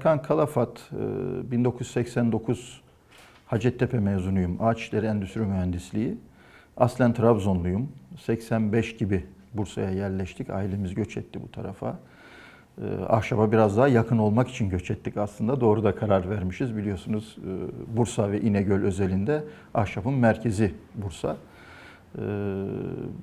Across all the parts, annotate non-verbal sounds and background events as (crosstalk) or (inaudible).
Erkan Kalafat, e, 1989 Hacettepe mezunuyum. Ağaç İşleri Endüstri Mühendisliği. Aslen Trabzonluyum. 85 gibi Bursa'ya yerleştik. Ailemiz göç etti bu tarafa. E, Ahşaba biraz daha yakın olmak için göç ettik aslında. Doğru da karar vermişiz. Biliyorsunuz e, Bursa ve İnegöl özelinde ahşabın merkezi Bursa. Ee,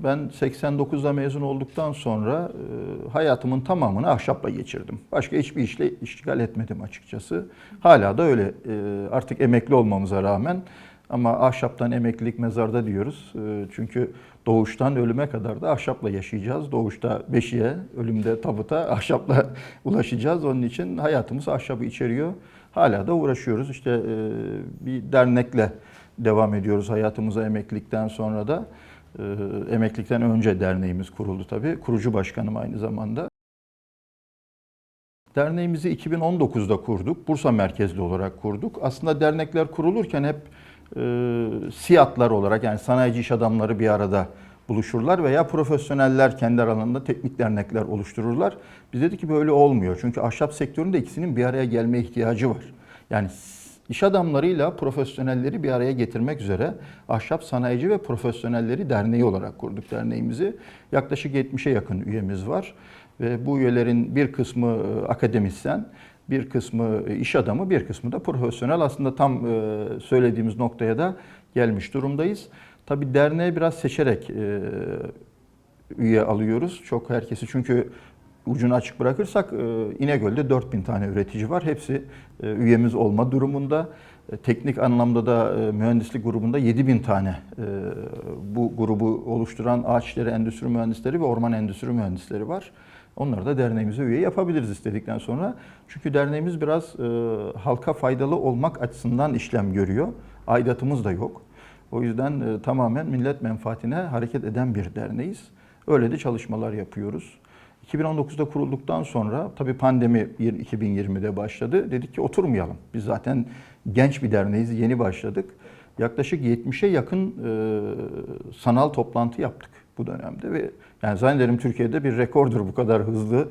Ben 89'da mezun olduktan sonra e, hayatımın tamamını ahşapla geçirdim. Başka hiçbir işle iştigal etmedim açıkçası. Hala da öyle. Ee, Artık emekli olmamıza rağmen ama ahşaptan emeklilik mezarda diyoruz. Ee, Çünkü doğuştan ölüme kadar da ahşapla yaşayacağız. Doğuşta beşiğe, ölümde tabuta ahşapla (laughs) ulaşacağız. Onun için hayatımız ahşabı içeriyor. Hala da uğraşıyoruz. İşte e, bir dernekle devam ediyoruz hayatımıza emeklilikten sonra da. Ee, Emeklilikten önce derneğimiz kuruldu tabii. Kurucu başkanım aynı zamanda. Derneğimizi 2019'da kurduk. Bursa merkezli olarak kurduk. Aslında dernekler kurulurken hep e, siyatlar olarak yani sanayici iş adamları bir arada buluşurlar veya profesyoneller kendi aralarında teknik dernekler oluştururlar. Biz dedik ki böyle olmuyor. Çünkü ahşap sektöründe ikisinin bir araya gelme ihtiyacı var. Yani iş adamlarıyla profesyonelleri bir araya getirmek üzere Ahşap Sanayici ve Profesyonelleri Derneği olarak kurduk derneğimizi. Yaklaşık 70'e yakın üyemiz var. Ve bu üyelerin bir kısmı e, akademisyen, bir kısmı e, iş adamı, bir kısmı da profesyonel. Aslında tam e, söylediğimiz noktaya da gelmiş durumdayız. Tabii derneğe biraz seçerek üye alıyoruz. Çok herkesi çünkü ucunu açık bırakırsak e, İnegöl'de 4000 tane üretici var. Hepsi e, üyemiz olma durumunda. E, Teknik anlamda da mühendislik grubunda 7000 tane bu grubu oluşturan ağaç işleri endüstri mühendisleri ve orman endüstri mühendisleri var. Onları da derneğimize üye yapabiliriz istedikten sonra. Çünkü derneğimiz biraz halka faydalı olmak açısından işlem görüyor. Aidatımız da yok. O yüzden tamamen millet menfaatine hareket eden bir derneğiz. Öyle de çalışmalar yapıyoruz. 2019'da kurulduktan sonra tabii pandemi 2020'de başladı. Dedik ki oturmayalım. Biz zaten genç bir derneğiz, yeni başladık. Yaklaşık 70'e yakın e, sanal toplantı yaptık bu dönemde ve yani zannederim Türkiye'de bir rekordur bu kadar hızlı e,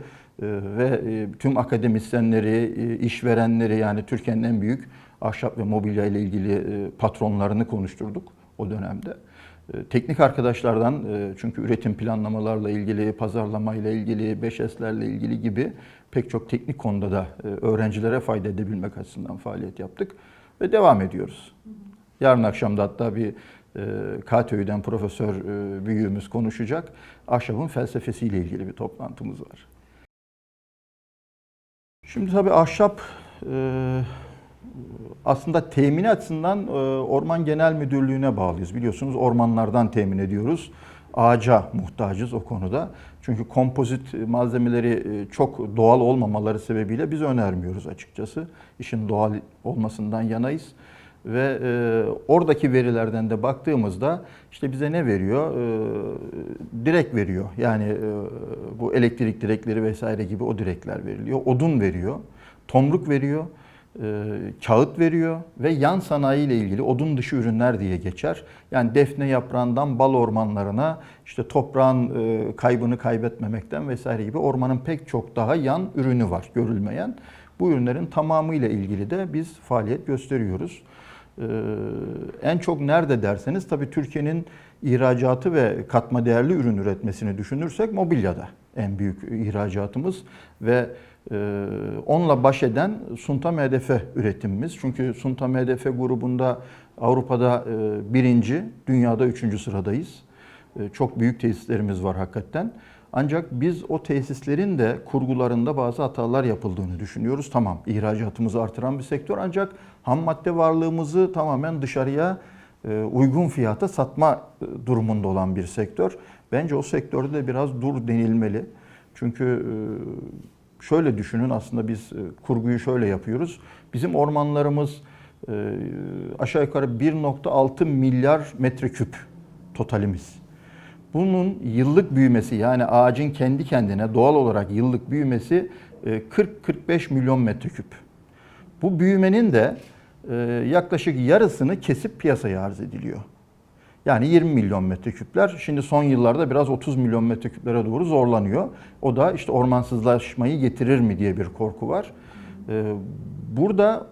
ve e, tüm akademisyenleri, e, işverenleri yani Türkiye'nin en büyük ahşap ve mobilya ile ilgili e, patronlarını konuşturduk o dönemde. E, Teknik arkadaşlardan e, çünkü üretim planlamalarla ilgili, pazarlamayla ilgili, 5S'lerle ilgili gibi pek çok teknik konuda da e, öğrencilere fayda edebilmek açısından faaliyet yaptık ve devam ediyoruz. Yarın akşam da hatta bir e, KTÜ'den profesör büyüğümüz konuşacak. Ahşabın felsefesiyle ilgili bir toplantımız var. Şimdi tabii ahşap aslında temin açısından e, Orman Genel Müdürlüğü'ne bağlıyız. Biliyorsunuz ormanlardan temin ediyoruz. Ağaca muhtacız o konuda. Çünkü kompozit malzemeleri e, çok doğal olmamaları sebebiyle biz önermiyoruz açıkçası. İşin doğal olmasından yanayız. Ve e, oradaki verilerden de baktığımızda işte bize ne veriyor? E, direk veriyor. Yani e, bu elektrik direkleri vesaire gibi o direkler veriliyor. Odun veriyor. Tomruk veriyor kağıt veriyor ve yan sanayi ile ilgili odun dışı ürünler diye geçer. Yani defne yaprağından bal ormanlarına işte toprağın e, kaybını kaybetmemekten vesaire gibi ormanın pek çok daha yan ürünü var görülmeyen. Bu ürünlerin tamamıyla ilgili de biz faaliyet gösteriyoruz. E, en çok nerede derseniz tabii Türkiye'nin ihracatı ve katma değerli ürün üretmesini düşünürsek mobilyada en büyük ihracatımız ve ee, onunla baş eden Sunta MDF üretimimiz. Çünkü Sunta MDF grubunda Avrupa'da e, birinci, dünyada üçüncü sıradayız. E, Çok büyük tesislerimiz var hakikaten. Ancak biz o tesislerin de kurgularında bazı hatalar yapıldığını düşünüyoruz. Tamam ihracatımızı artıran bir sektör ancak ham madde varlığımızı tamamen dışarıya e, uygun fiyata satma durumunda olan bir sektör. Bence o sektörde de biraz dur denilmeli. Çünkü şöyle düşünün aslında biz e, kurguyu şöyle yapıyoruz. Bizim ormanlarımız e, aşağı yukarı 1.6 milyar metreküp totalimiz. Bunun yıllık büyümesi yani ağacın kendi kendine doğal olarak yıllık büyümesi e, 40-45 milyon metreküp. Bu büyümenin de e, yaklaşık yarısını kesip piyasaya arz ediliyor. Yani 20 milyon metreküpler. Şimdi son yıllarda biraz 30 milyon metreküplere doğru zorlanıyor. O da işte ormansızlaşmayı getirir mi diye bir korku var. Ee, burada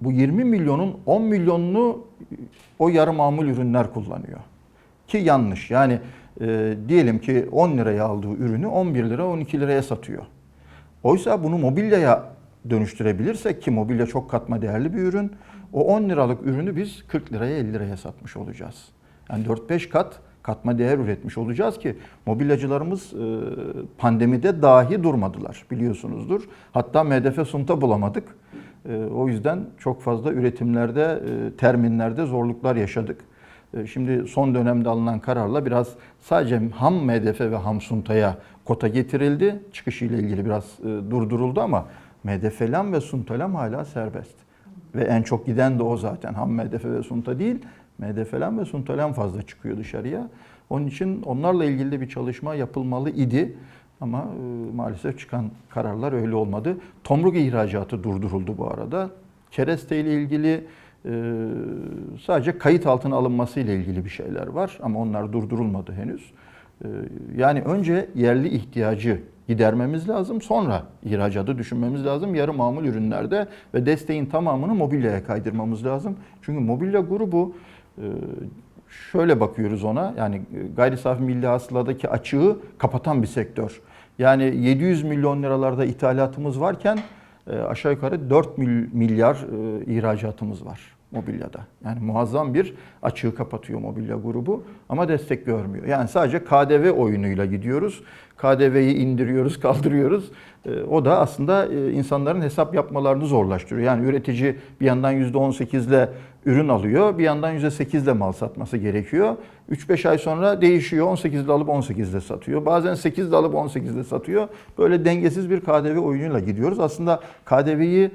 bu 20 milyonun 10 milyonunu o yarı mamul ürünler kullanıyor. Ki yanlış. Yani e, diyelim ki 10 liraya aldığı ürünü 11 lira 12 liraya satıyor. Oysa bunu mobilyaya dönüştürebilirsek ki mobilya çok katma değerli bir ürün. O 10 liralık ürünü biz 40 liraya 50 liraya satmış olacağız. Yani 4-5 kat katma değer üretmiş olacağız ki mobilyacılarımız e, pandemide dahi durmadılar biliyorsunuzdur. Hatta MDF sunta bulamadık. E, O yüzden çok fazla üretimlerde, e, terminlerde zorluklar yaşadık. Şimdi son dönemde alınan kararla biraz sadece ham MDF ve ham suntaya kota getirildi. Çıkışıyla ilgili biraz durduruldu ama MDF'lam ve suntalam hala serbest. Ve en çok giden de o zaten. Ham MDF ve sunta değil, MDF'lam ve suntalam fazla çıkıyor dışarıya. Onun için onlarla ilgili de bir çalışma yapılmalı idi. Ama e, maalesef çıkan kararlar öyle olmadı. Tomruk ihracatı durduruldu bu arada. Kereste ile ilgili e, sadece kayıt altına alınması ile ilgili bir şeyler var ama onlar durdurulmadı henüz. E, yani önce yerli ihtiyacı gidermemiz lazım. Sonra ihracatı düşünmemiz lazım. Yarı mamul ürünlerde ve desteğin tamamını mobilyaya kaydırmamız lazım. Çünkü mobilya grubu şöyle bakıyoruz ona. Yani gayri safi milli hasıladaki açığı kapatan bir sektör. Yani 700 milyon liralarda ithalatımız varken e, aşağı yukarı 4 mil- milyar e, ihracatımız var mobilyada. Yani muazzam bir açığı kapatıyor mobilya grubu ama destek görmüyor. Yani sadece KDV oyunuyla gidiyoruz. KDV'yi indiriyoruz, (laughs) kaldırıyoruz. E, O da aslında e, insanların hesap yapmalarını zorlaştırıyor. Yani üretici bir yandan %18 ile ürün alıyor, bir yandan %8 ile mal satması gerekiyor. 3-5 ay sonra değişiyor. 18 ile alıp 18 ile satıyor. Bazen 8 ile alıp 18 ile satıyor. Böyle dengesiz bir KDV oyunuyla gidiyoruz. Aslında KDV'yi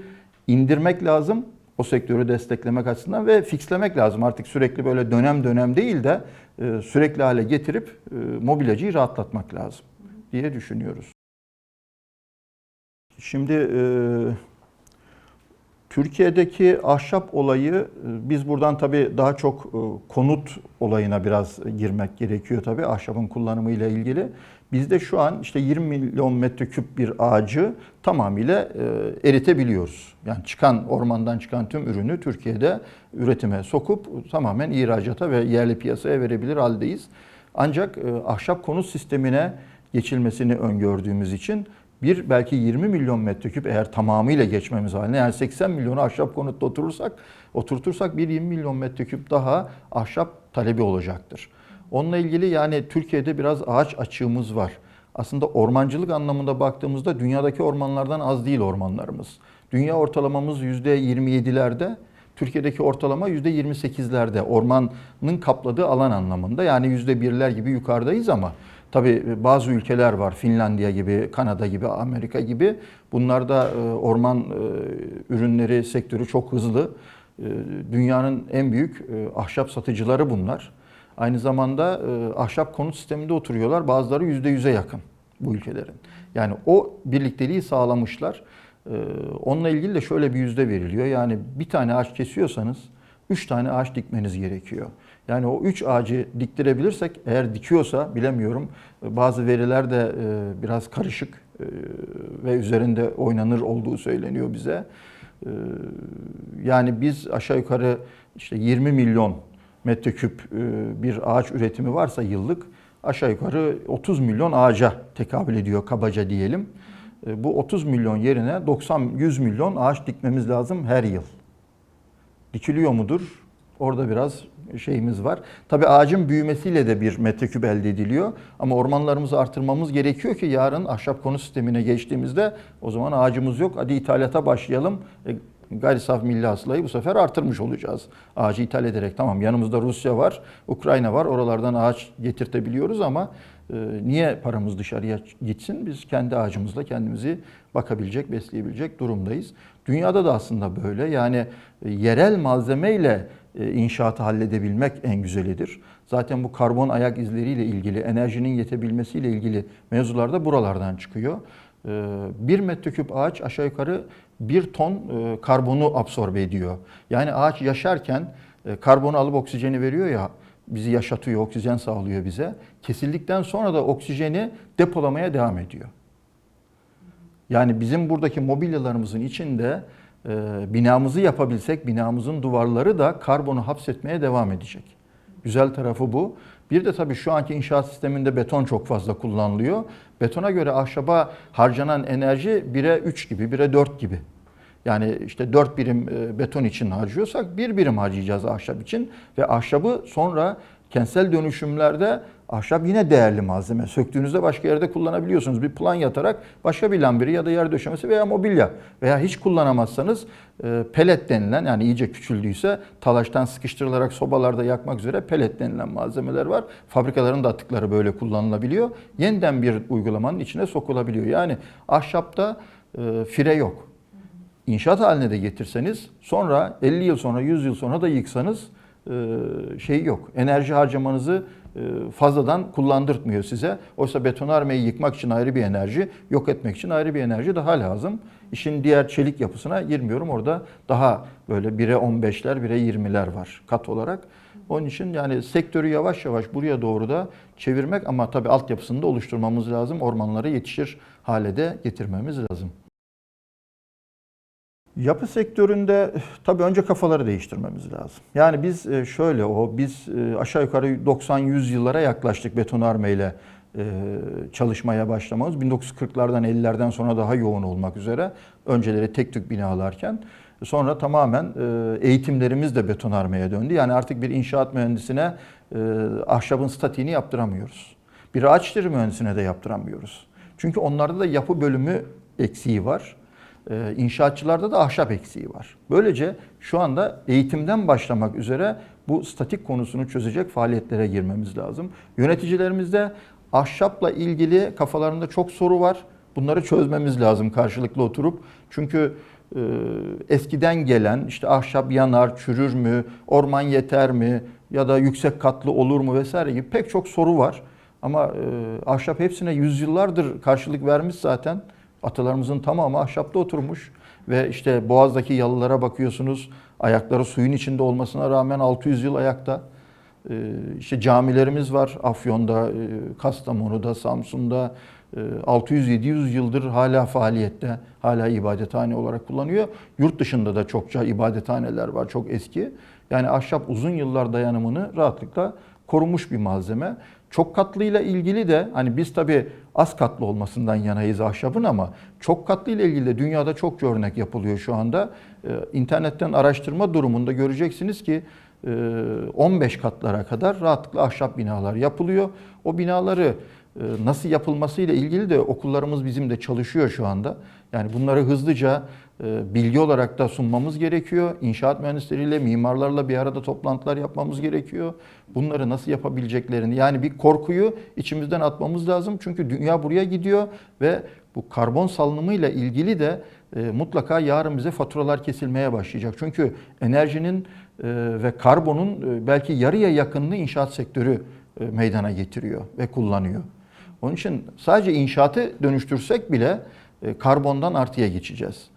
indirmek lazım o sektörü desteklemek açısından ve fixlemek lazım. Artık sürekli böyle dönem dönem değil de e, sürekli hale getirip e, mobilyacıyı rahatlatmak lazım diye düşünüyoruz. Şimdi e, Türkiye'deki ahşap olayı biz buradan tabii daha çok konut olayına biraz girmek gerekiyor tabii ahşabın kullanımı ile ilgili. Bizde şu an işte 20 milyon metreküp bir ağacı tamamıyla e, eritebiliyoruz. Yani çıkan ormandan çıkan tüm ürünü Türkiye'de üretime sokup tamamen ihracata ve yerli piyasaya verebilir haldeyiz. Ancak e, ahşap konut sistemine geçilmesini öngördüğümüz için bir belki 20 milyon metreküp eğer tamamıyla geçmemiz haline yani 80 milyonu ahşap konutta oturursak oturtursak bir 20 milyon metreküp daha ahşap talebi olacaktır. Onunla ilgili yani Türkiye'de biraz ağaç açığımız var. Aslında ormancılık anlamında baktığımızda dünyadaki ormanlardan az değil ormanlarımız. Dünya ortalamamız %27'lerde, Türkiye'deki ortalama %28'lerde ormanın kapladığı alan anlamında. Yani %1'ler gibi yukarıdayız ama tabii bazı ülkeler var Finlandiya gibi, Kanada gibi, Amerika gibi. Bunlarda e, orman e, ürünleri sektörü çok hızlı. E, Dünyanın en büyük ahşap satıcıları bunlar. Aynı zamanda e, ahşap konut sisteminde oturuyorlar. Bazıları %100'e yakın bu ülkelerin. Yani o birlikteliği sağlamışlar. E, Onunla ilgili de şöyle bir yüzde veriliyor. Yani bir tane ağaç kesiyorsanız üç tane ağaç dikmeniz gerekiyor. Yani o üç ağacı diktirebilirsek eğer dikiyorsa bilemiyorum e, bazı veriler de e, biraz karışık e, ve üzerinde oynanır olduğu söyleniyor bize. E, Yani biz aşağı yukarı işte 20 milyon metreküp e, bir ağaç üretimi varsa yıllık aşağı yukarı 30 milyon ağaca tekabül ediyor kabaca diyelim. E, Bu 30 milyon yerine 90-100 milyon ağaç dikmemiz lazım her yıl. Dikiliyor mudur? Orada biraz şeyimiz var. Tabii ağacın büyümesiyle de bir metreküp elde ediliyor. Ama ormanlarımızı artırmamız gerekiyor ki yarın ahşap konu sistemine geçtiğimizde o zaman ağacımız yok. Hadi ithalata başlayalım. E, gayri saf milli hasılayı bu sefer artırmış olacağız. Ağacı ithal ederek tamam yanımızda Rusya var, Ukrayna var. Oralardan ağaç getirtebiliyoruz ama e, niye paramız dışarıya gitsin? Biz kendi ağacımızla kendimizi bakabilecek, besleyebilecek durumdayız. Dünyada da aslında böyle. Yani e, yerel malzemeyle e, inşaatı halledebilmek en güzelidir. Zaten bu karbon ayak izleriyle ilgili, enerjinin yetebilmesiyle ilgili mevzular da buralardan çıkıyor. E, Bir metreküp ağaç aşağı yukarı bir ton e, karbonu absorbe ediyor. Yani ağaç yaşarken e, karbonu alıp oksijeni veriyor ya, bizi yaşatıyor, oksijen sağlıyor bize. Kesildikten sonra da oksijeni depolamaya devam ediyor. Yani bizim buradaki mobilyalarımızın içinde e, binamızı yapabilsek binamızın duvarları da karbonu hapsetmeye devam edecek. Güzel tarafı bu. Bir de tabii şu anki inşaat sisteminde beton çok fazla kullanılıyor. Betona göre ahşaba harcanan enerji 1'e 3 gibi, 1'e 4 gibi. Yani işte 4 birim e, beton için harcıyorsak 1 birim harcayacağız ahşap için. Ve ahşabı sonra kentsel dönüşümlerde ahşap yine değerli malzeme. Söktüğünüzde başka yerde kullanabiliyorsunuz. Bir plan yatarak başka bir lambiri ya da yer döşemesi veya mobilya veya hiç kullanamazsanız e, pelet denilen yani iyice küçüldüyse talaştan sıkıştırılarak sobalarda yakmak üzere pelet denilen malzemeler var. Fabrikaların da atıkları böyle kullanılabiliyor. Yeniden bir uygulamanın içine sokulabiliyor. Yani ahşapta e, fire yok. İnşaat haline de getirseniz sonra 50 yıl sonra 100 yıl sonra da yıksanız şey yok. Enerji harcamanızı e, fazladan kullandırtmıyor size. Oysa betonarmeyi yıkmak için ayrı bir enerji, yok etmek için ayrı bir enerji daha lazım. İşin diğer çelik yapısına girmiyorum. Orada daha böyle 1'e 15'ler, 1'e 20'ler var kat olarak. Onun için yani sektörü yavaş yavaş buraya doğru da çevirmek ama tabii altyapısını da oluşturmamız lazım. Ormanları yetişir hale de getirmemiz lazım. Yapı sektöründe tabii önce kafaları değiştirmemiz lazım. Yani biz e, şöyle o biz e, aşağı yukarı 90-100 yıllara yaklaştık betonarmeyle e, çalışmaya başlamamız. 1940'lardan 50'lerden sonra daha yoğun olmak üzere. Önceleri tek tük binalarken sonra tamamen eğitimlerimiz de betonarmeye döndü. Yani artık bir inşaat mühendisine ahşabın statiğini yaptıramıyoruz. Bir ağaç mühendisine de yaptıramıyoruz. Çünkü onlarda da yapı bölümü eksiği var. Ee, inşaatçılarda da ahşap eksiği var. Böylece şu anda eğitimden başlamak üzere bu statik konusunu çözecek faaliyetlere girmemiz lazım. Yöneticilerimizde ahşapla ilgili kafalarında çok soru var. Bunları çözmemiz lazım karşılıklı oturup. Çünkü e, eskiden gelen işte ahşap yanar, çürür mü, orman yeter mi ya da yüksek katlı olur mu vesaire gibi pek çok soru var. Ama e, ahşap hepsine yüzyıllardır karşılık vermiş zaten. Atalarımızın tamamı ahşapta oturmuş ve işte Boğaz'daki yalılara bakıyorsunuz. Ayakları suyun içinde olmasına rağmen 600 yıl ayakta. Ee, işte camilerimiz var Afyon'da, e, Kastamonu'da, Samsun'da. 600-700 e, yıldır hala faaliyette, hala ibadethane olarak kullanıyor. Yurt dışında da çokça ibadethaneler var, çok eski. Yani ahşap uzun yıllar dayanımını rahatlıkla korumuş bir malzeme. Çok katlıyla ilgili de hani biz tabii az katlı olmasından yanayız ahşabın ama çok katlı ile ilgili de dünyada çok örnek yapılıyor şu anda. Ee, internetten araştırma durumunda göreceksiniz ki 15 e, katlara kadar rahatlıkla ahşap binalar yapılıyor. O binaları e, nasıl yapılması ile ilgili de okullarımız bizim de çalışıyor şu anda. Yani bunları hızlıca e, bilgi olarak da sunmamız gerekiyor. İnşaat mühendisleriyle, mimarlarla bir arada toplantılar yapmamız gerekiyor. Bunları nasıl yapabileceklerini yani bir korkuyu içimizden atmamız lazım. Çünkü dünya buraya gidiyor ve bu karbon salınımıyla ilgili de e, mutlaka yarın bize faturalar kesilmeye başlayacak. Çünkü enerjinin ve karbonun belki yarıya yakınını inşaat sektörü meydana getiriyor ve kullanıyor. Onun için sadece inşaatı dönüştürsek bile e, karbondan artıya geçeceğiz.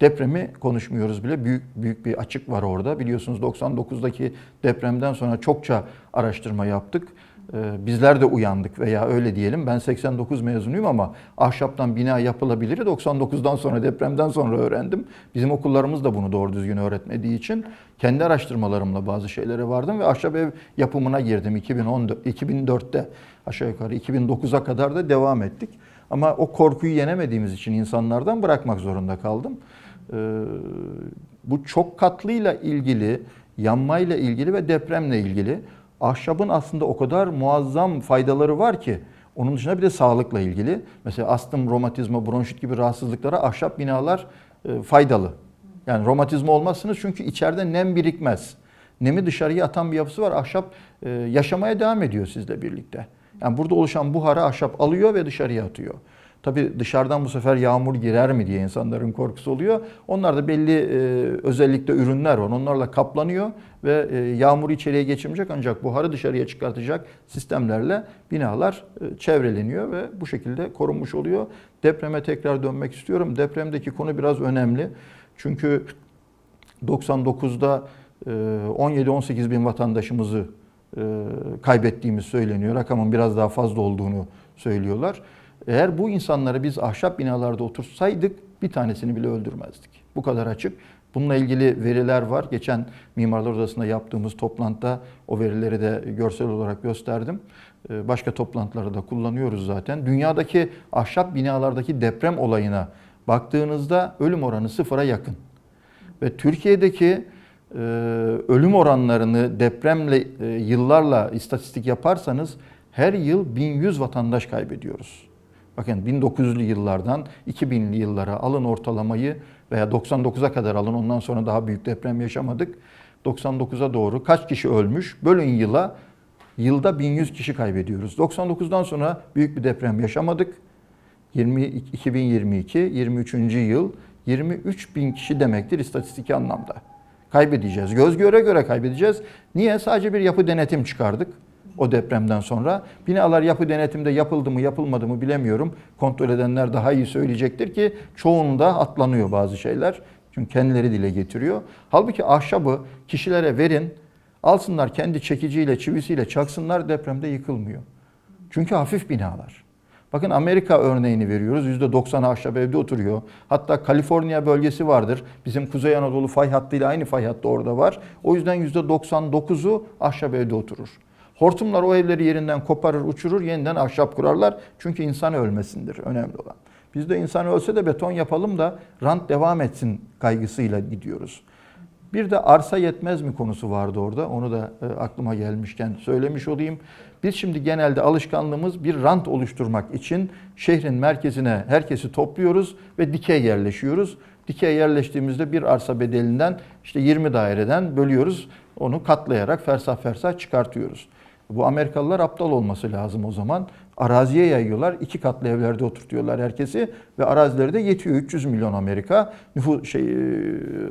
Depremi konuşmuyoruz bile. Büyük büyük bir açık var orada. Biliyorsunuz 99'daki depremden sonra çokça araştırma yaptık. E, bizler de uyandık veya öyle diyelim. Ben 89 mezunuyum ama ahşaptan bina yapılabilir 99'dan sonra depremden sonra öğrendim. Bizim okullarımız da bunu doğru düzgün öğretmediği için kendi araştırmalarımla bazı şeylere vardım ve ahşap ev yapımına girdim 2014 2004'te aşağı yukarı 2009'a kadar da devam ettik. Ama o korkuyu yenemediğimiz için insanlardan bırakmak zorunda kaldım. Ee, bu çok katlıyla ilgili, yanmayla ilgili ve depremle ilgili ahşabın aslında o kadar muazzam faydaları var ki onun dışında bir de sağlıkla ilgili. Mesela astım, romatizma, bronşit gibi rahatsızlıklara ahşap binalar e, faydalı. Yani romatizma olmazsınız çünkü içeride nem birikmez. Nemi dışarıya atan bir yapısı var. Ahşap e, yaşamaya devam ediyor sizle birlikte. Yani burada oluşan buharı ahşap alıyor ve dışarıya atıyor. Tabi dışarıdan bu sefer yağmur girer mi diye insanların korkusu oluyor. Onlar da belli e, özellikle ürünler var. Onlarla kaplanıyor ve e, yağmuru içeriye geçirmeyecek ancak buharı dışarıya çıkartacak sistemlerle binalar e, çevreleniyor ve bu şekilde korunmuş oluyor. Depreme tekrar dönmek istiyorum. Depremdeki konu biraz önemli. Çünkü 99'da e, 17-18 bin vatandaşımızı kaybettiğimiz söyleniyor. Rakamın biraz daha fazla olduğunu söylüyorlar. Eğer bu insanları biz ahşap binalarda otursaydık bir tanesini bile öldürmezdik. Bu kadar açık. Bununla ilgili veriler var. Geçen Mimarlar Odası'nda yaptığımız toplantıda o verileri de görsel olarak gösterdim. Ee, Başka toplantılarda da kullanıyoruz zaten. Dünyadaki ahşap binalardaki deprem olayına baktığınızda ölüm oranı sıfıra yakın. Ve Türkiye'deki e, ölüm oranlarını depremle e, yıllarla istatistik yaparsanız her yıl 1100 vatandaş kaybediyoruz. Bakın 1900'lü yıllardan 2000'li yıllara alın ortalamayı veya 99'a kadar alın ondan sonra daha büyük deprem yaşamadık. 99'a doğru kaç kişi ölmüş? Bölün yıla yılda 1100 kişi kaybediyoruz. 99'dan sonra büyük bir deprem yaşamadık. 20, 2022, 23. yıl 23 bin kişi demektir istatistiki anlamda. Kaybedeceğiz. Göz göre göre kaybedeceğiz. Niye? Sadece bir yapı denetim çıkardık o depremden sonra. Binalar yapı denetimde yapıldı mı yapılmadı mı bilemiyorum. Kontrol edenler daha iyi söyleyecektir ki çoğunda atlanıyor bazı şeyler. Çünkü kendileri dile getiriyor. Halbuki ahşabı kişilere verin, alsınlar kendi çekiciyle, çivisiyle çaksınlar depremde yıkılmıyor. Çünkü hafif binalar. Bakın Amerika örneğini veriyoruz. %90'ı ahşap evde oturuyor. Hatta Kaliforniya bölgesi vardır. Bizim Kuzey Anadolu fay hattıyla aynı fay hattı orada var. O yüzden %99'u ahşap evde oturur. Hortumlar o evleri yerinden koparır, uçurur, yeniden ahşap kurarlar. Çünkü insan ölmesindir önemli olan. Biz de insan ölse de beton yapalım da rant devam etsin kaygısıyla gidiyoruz. Bir de arsa yetmez mi konusu vardı orada. Onu da e, aklıma gelmişken söylemiş olayım. Biz şimdi genelde alışkanlığımız bir rant oluşturmak için şehrin merkezine herkesi topluyoruz ve dikey yerleşiyoruz. Dikey yerleştiğimizde bir arsa bedelinden işte 20 daireden bölüyoruz. Onu katlayarak fersah fersah çıkartıyoruz. Bu Amerikalılar aptal olması lazım o zaman. Araziye yayıyorlar. iki katlı evlerde oturtuyorlar herkesi ve arazileri de yetiyor. 300 milyon Amerika. Nüfus şey e,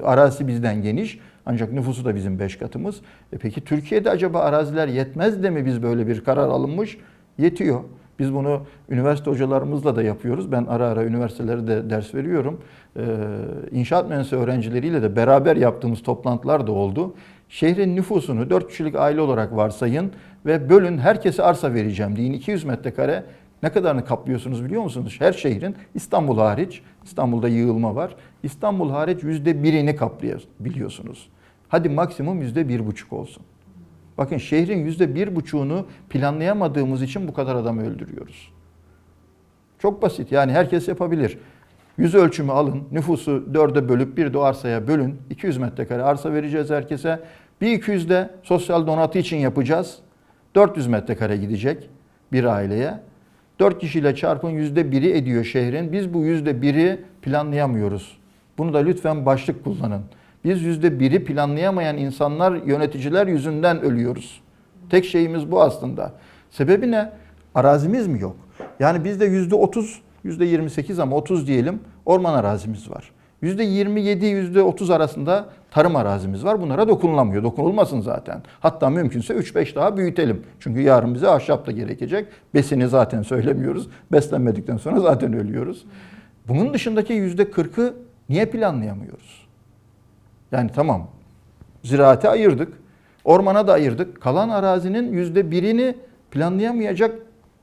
arazisi bizden geniş. Ancak nüfusu da bizim 5 katımız. E peki Türkiye'de acaba araziler yetmez de mi biz böyle bir karar alınmış? Yetiyor. Biz bunu üniversite hocalarımızla da yapıyoruz. Ben ara ara üniversitelerde de ders veriyorum. Ee, inşaat mühendisi öğrencileriyle de beraber yaptığımız toplantılar da oldu. Şehrin nüfusunu 4 kişilik aile olarak varsayın ve bölün herkese arsa vereceğim deyin. 200 metrekare ne kadarını kaplıyorsunuz biliyor musunuz? Her şehrin İstanbul hariç, İstanbul'da yığılma var. İstanbul hariç yüzde birini kaplıyor biliyorsunuz. Hadi maksimum yüzde bir buçuk olsun. Bakın şehrin yüzde bir buçuğunu planlayamadığımız için bu kadar adam öldürüyoruz. Çok basit yani herkes yapabilir. Yüz ölçümü alın, nüfusu dörde bölüp bir de arsaya bölün. 200 metrekare arsa vereceğiz herkese. Bir 200 de sosyal donatı için yapacağız. 400 metrekare gidecek bir aileye. 4 kişiyle çarpın yüzde biri ediyor şehrin. Biz bu yüzde biri planlayamıyoruz. Bunu da lütfen başlık kullanın. Biz yüzde biri planlayamayan insanlar, yöneticiler yüzünden ölüyoruz. Tek şeyimiz bu aslında. Sebebi ne? Arazimiz mi yok? Yani bizde yüzde otuz, yüzde yirmi sekiz ama otuz diyelim orman arazimiz var. Yüzde yirmi yedi, yüzde otuz arasında tarım arazimiz var. Bunlara dokunulamıyor. Dokunulmasın zaten. Hatta mümkünse 3-5 daha büyütelim. Çünkü yarın bize ahşap da gerekecek. Besini zaten söylemiyoruz. Beslenmedikten sonra zaten ölüyoruz. Bunun dışındaki yüzde kırkı niye planlayamıyoruz? Yani tamam ziraate ayırdık, ormana da ayırdık. Kalan arazinin yüzde birini planlayamayacak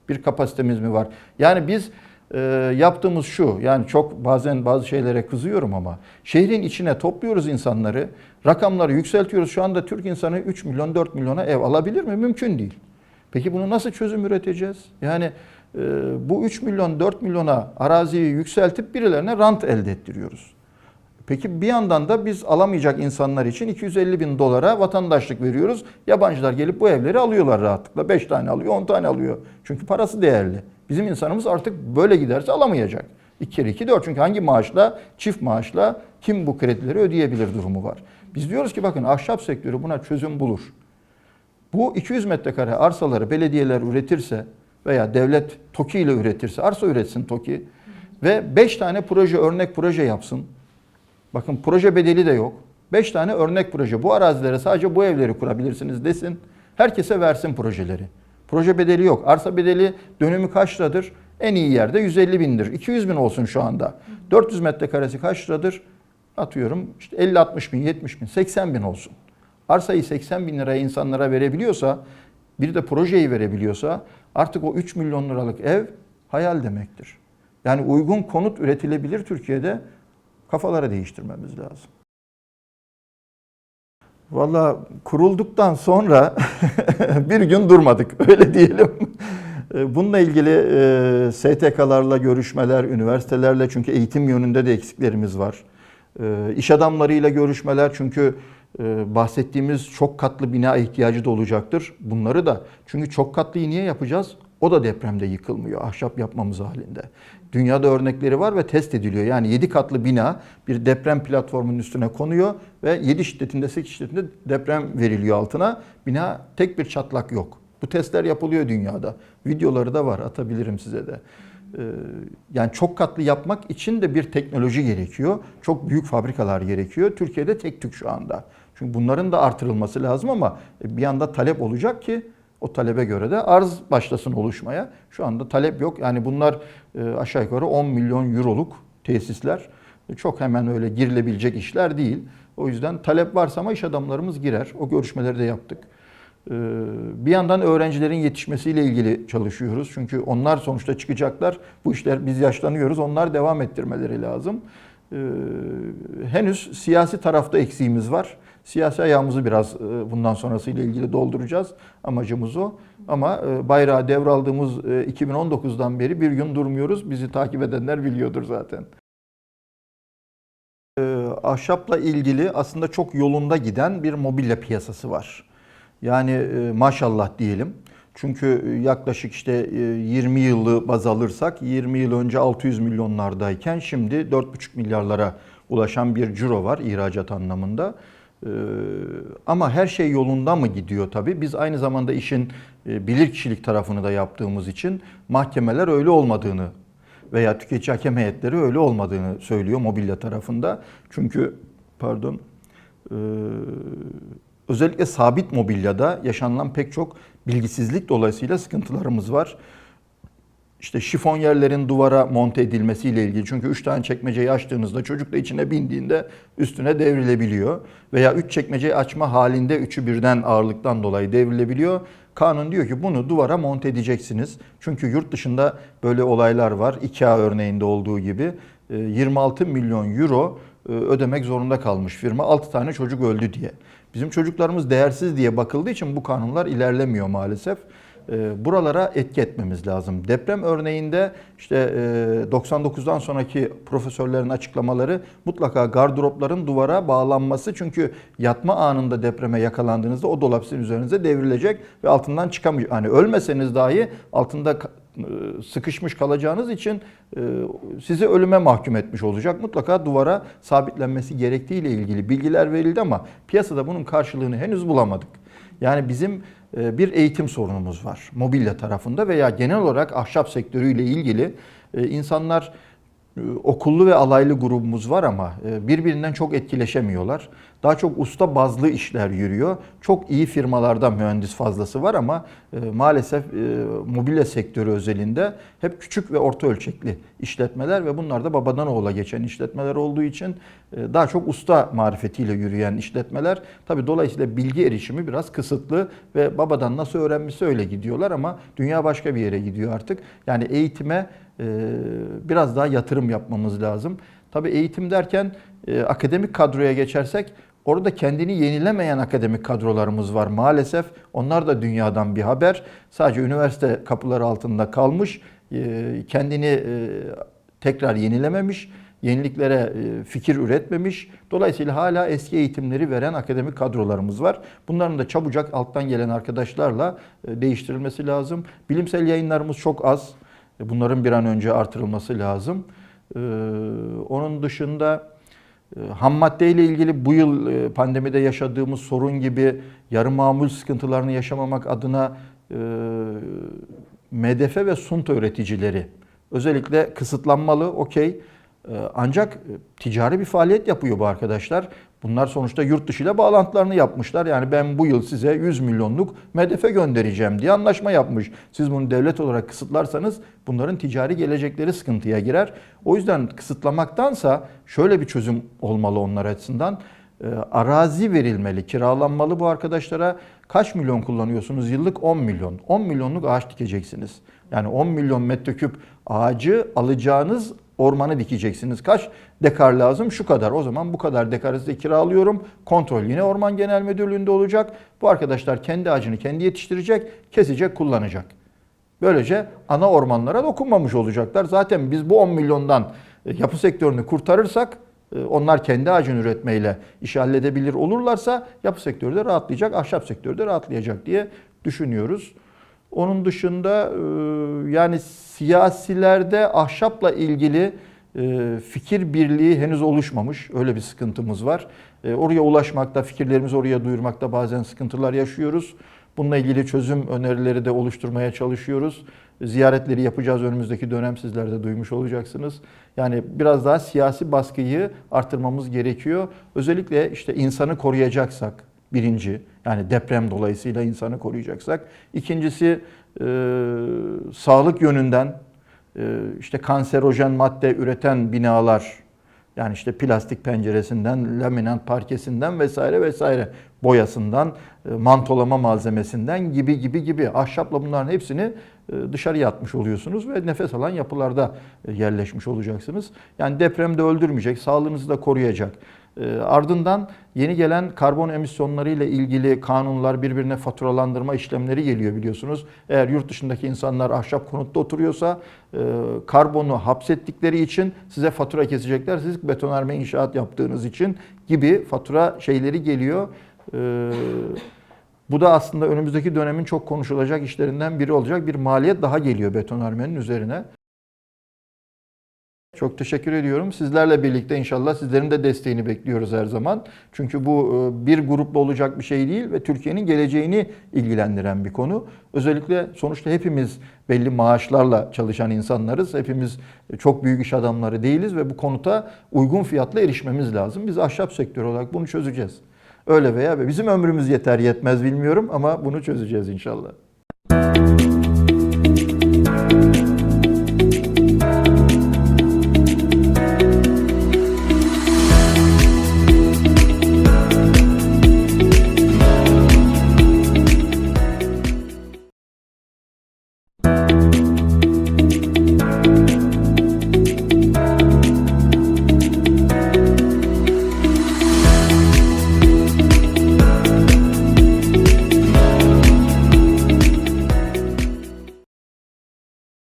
bir kapasitemiz mi var? Yani biz e, yaptığımız şu, yani çok bazen bazı şeylere kızıyorum ama şehrin içine topluyoruz insanları, rakamları yükseltiyoruz. Şu anda Türk insanı 3 milyon 4 milyona ev alabilir mi? Mümkün değil. Peki bunu nasıl çözüm üreteceğiz? Yani e, bu 3 milyon 4 milyona araziyi yükseltip birilerine rant elde ettiriyoruz. Peki bir yandan da biz alamayacak insanlar için 250 bin dolara vatandaşlık veriyoruz. Yabancılar gelip bu evleri alıyorlar rahatlıkla. 5 tane alıyor, 10 tane alıyor. Çünkü parası değerli. Bizim insanımız artık böyle giderse alamayacak. 2 kere 2 4 çünkü hangi maaşla, çift maaşla kim bu kredileri ödeyebilir durumu var. Biz diyoruz ki bakın ahşap sektörü buna çözüm bulur. Bu 200 metrekare arsaları belediyeler üretirse veya devlet TOKİ ile üretirse, arsa üretsin TOKİ ve 5 tane proje, örnek proje yapsın. Bakın proje bedeli de yok. 5 tane örnek proje. Bu arazilere sadece bu evleri kurabilirsiniz desin. Herkese versin projeleri. Proje bedeli yok. Arsa bedeli dönümü kaç liradır? En iyi yerde 150 bindir. 200 bin olsun şu anda. 400 metrekaresi kaç liradır? Atıyorum işte 50-60 bin, 70 bin, 80 bin olsun. Arsayı 80 bin liraya insanlara verebiliyorsa, bir de projeyi verebiliyorsa artık o 3 milyon liralık ev hayal demektir. Yani uygun konut üretilebilir Türkiye'de kafaları değiştirmemiz lazım. Valla kurulduktan sonra (laughs) bir gün durmadık (laughs) öyle diyelim. E, Bununla ilgili e, STK'larla görüşmeler, üniversitelerle çünkü eğitim yönünde de eksiklerimiz var. E, İş adamlarıyla görüşmeler çünkü e, bahsettiğimiz çok katlı bina ihtiyacı da olacaktır. Bunları da çünkü çok katlıyı niye yapacağız? O da depremde yıkılmıyor ahşap yapmamız halinde. Dünyada örnekleri var ve test ediliyor. Yani 7 katlı bina bir deprem platformunun üstüne konuyor ve 7 şiddetinde 8 şiddetinde deprem veriliyor altına. Bina tek bir çatlak yok. Bu testler yapılıyor dünyada. Videoları da var atabilirim size de. Ee, Yani çok katlı yapmak için de bir teknoloji gerekiyor. Çok büyük fabrikalar gerekiyor. Türkiye'de tek tük şu anda. Çünkü bunların da artırılması lazım ama bir anda talep olacak ki o talebe göre de arz başlasın oluşmaya. Şu anda talep yok. Yani bunlar e, aşağı yukarı 10 milyon euroluk tesisler. E, Çok hemen öyle girilebilecek işler değil. O yüzden talep varsa ama iş adamlarımız girer. O görüşmeleri de yaptık. Ee, Bir yandan öğrencilerin yetişmesiyle ilgili çalışıyoruz. Çünkü onlar sonuçta çıkacaklar. Bu işler biz yaşlanıyoruz. Onlar devam ettirmeleri lazım. Henüz siyasi tarafta eksiğimiz var. Siyasi ayağımızı biraz e, bundan sonrasıyla ilgili dolduracağız. Amacımız o. Ama e, bayrağı devraldığımız e, 2019'dan beri bir gün durmuyoruz. Bizi takip edenler biliyordur zaten. Ahşapla ilgili aslında çok yolunda giden bir mobilya piyasası var. Yani e, maşallah diyelim. Çünkü e, yaklaşık işte e, 20 yılı baz alırsak 20 yıl önce 600 milyonlardayken şimdi 4,5 milyarlara ulaşan bir ciro var ihracat anlamında. Ee, Ama her şey yolunda mı gidiyor tabii? Biz aynı zamanda işin e, bilirkişilik tarafını da yaptığımız için mahkemeler öyle olmadığını veya tüketici hakem heyetleri öyle olmadığını söylüyor mobilya tarafında. Çünkü pardon e, özellikle sabit mobilyada yaşanılan pek çok bilgisizlik dolayısıyla sıkıntılarımız var. İşte şifon yerlerin duvara monte edilmesiyle ilgili. Çünkü 3 tane çekmeceyi açtığınızda çocuk da içine bindiğinde üstüne devrilebiliyor. Veya 3 çekmeceyi açma halinde üçü birden ağırlıktan dolayı devrilebiliyor. Kanun diyor ki bunu duvara monte edeceksiniz. Çünkü yurt dışında böyle olaylar var. IKEA örneğinde olduğu gibi. E, 26 milyon euro e, ödemek zorunda kalmış firma. 6 tane çocuk öldü diye. Bizim çocuklarımız değersiz diye bakıldığı için bu kanunlar ilerlemiyor maalesef. E, Buralara etki etmemiz lazım. Deprem örneğinde işte e, 99'dan sonraki profesörlerin açıklamaları mutlaka gardıropların duvara bağlanması. Çünkü yatma anında depreme yakalandığınızda o dolap sizin üzerinize devrilecek ve altından çıkamıyor. Hani ölmeseniz dahi altında e, sıkışmış kalacağınız için e, sizi ölüme mahkum etmiş olacak. Mutlaka duvara sabitlenmesi gerektiğiyle ilgili bilgiler verildi ama piyasada bunun karşılığını henüz bulamadık. Yani bizim e, bir eğitim sorunumuz var mobilya tarafında veya genel olarak ahşap sektörüyle ilgili e, insanlar e, okullu ve alaylı grubumuz var ama e, birbirinden çok etkileşemiyorlar. Daha çok usta bazlı işler yürüyor. Çok iyi firmalarda mühendis fazlası var ama e, maalesef e, mobilya sektörü özelinde hep küçük ve orta ölçekli işletmeler ve bunlar da babadan oğula geçen işletmeler olduğu için e, daha çok usta marifetiyle yürüyen işletmeler. Tabii dolayısıyla bilgi erişimi biraz kısıtlı ve babadan nasıl öğrenmişse öyle gidiyorlar ama dünya başka bir yere gidiyor artık. Yani eğitime e, biraz daha yatırım yapmamız lazım. Tabii eğitim derken e, akademik kadroya geçersek orada kendini yenilemeyen akademik kadrolarımız var maalesef. Onlar da dünyadan bir haber. Sadece üniversite kapıları altında kalmış. e, Kendini e, tekrar yenilememiş. Yeniliklere e, fikir üretmemiş. Dolayısıyla hala eski eğitimleri veren akademik kadrolarımız var. Bunların da çabucak alttan gelen arkadaşlarla değiştirilmesi lazım. Bilimsel yayınlarımız çok az. Bunların bir an önce artırılması lazım. Onun dışında ham madde ile ilgili bu yıl e, pandemide yaşadığımız sorun gibi yarı mamul sıkıntılarını yaşamamak adına e, MDF ve sunta üreticileri özellikle kısıtlanmalı, okey. Ee, Ancak e, ticari bir faaliyet yapıyor bu arkadaşlar. Bunlar sonuçta yurt dışı ile bağlantılarını yapmışlar. Yani ben bu yıl size 100 milyonluk MDF göndereceğim diye anlaşma yapmış. Siz bunu devlet olarak kısıtlarsanız bunların ticari gelecekleri sıkıntıya girer. O yüzden kısıtlamaktansa şöyle bir çözüm olmalı onlar açısından. e, arazi verilmeli, kiralanmalı bu arkadaşlara. Kaç milyon kullanıyorsunuz? Yıllık 10 milyon. 10 milyonluk ağaç dikeceksiniz. Yani 10 milyon metreküp ağacı alacağınız ormanı dikeceksiniz. Kaç dekar lazım? Şu kadar. O zaman bu kadar dekarı size kiralıyorum. Kontrol yine Orman Genel Müdürlüğü'nde olacak. Bu arkadaşlar kendi ağacını kendi yetiştirecek, kesecek, kullanacak. Böylece ana ormanlara dokunmamış olacaklar. Zaten biz bu 10 milyondan e, yapı sektörünü kurtarırsak e, onlar kendi ağacını üretmeyle işi halledebilir olurlarsa yapı sektörü de rahatlayacak, ahşap sektörü de rahatlayacak diye düşünüyoruz. Onun dışında e, yani siyasilerde ahşapla ilgili e, fikir birliği henüz oluşmamış. Öyle bir sıkıntımız var. E, Oraya ulaşmakta, fikirlerimizi oraya duyurmakta bazen sıkıntılar yaşıyoruz. Bununla ilgili çözüm önerileri de oluşturmaya çalışıyoruz. Ziyaretleri yapacağız önümüzdeki dönem sizler de duymuş olacaksınız. Yani biraz daha siyasi baskıyı artırmamız gerekiyor. Özellikle işte insanı koruyacaksak birinci yani deprem dolayısıyla insanı koruyacaksak. İkincisi e, sağlık yönünden e, işte kanserojen madde üreten binalar yani işte plastik penceresinden, laminat parkesinden vesaire vesaire boyasından, e, mantolama malzemesinden gibi gibi gibi ahşapla bunların hepsini e, dışarıya atmış oluyorsunuz ve nefes alan yapılarda e, yerleşmiş olacaksınız. Yani depremde öldürmeyecek, sağlığınızı da koruyacak. E, Ardından yeni gelen karbon emisyonları ile ilgili kanunlar birbirine faturalandırma işlemleri geliyor biliyorsunuz. Eğer yurt dışındaki insanlar ahşap konutta oturuyorsa e, karbonu hapsettikleri için size fatura kesecekler. Siz betonarme inşaat yaptığınız için gibi fatura şeyleri geliyor. E, Bu da aslında önümüzdeki dönemin çok konuşulacak işlerinden biri olacak. Bir maliyet daha geliyor betonarmenin üzerine. Çok teşekkür ediyorum. Sizlerle birlikte inşallah sizlerin de desteğini bekliyoruz her zaman. Çünkü bu e, bir grupla olacak bir şey değil ve Türkiye'nin geleceğini ilgilendiren bir konu. Özellikle sonuçta hepimiz belli maaşlarla çalışan insanlarız. Hepimiz çok büyük iş adamları değiliz ve bu konuta uygun fiyatla erişmemiz lazım. Biz ahşap sektörü olarak bunu çözeceğiz. Öyle veya. Bizim ömrümüz yeter yetmez bilmiyorum ama bunu çözeceğiz inşallah.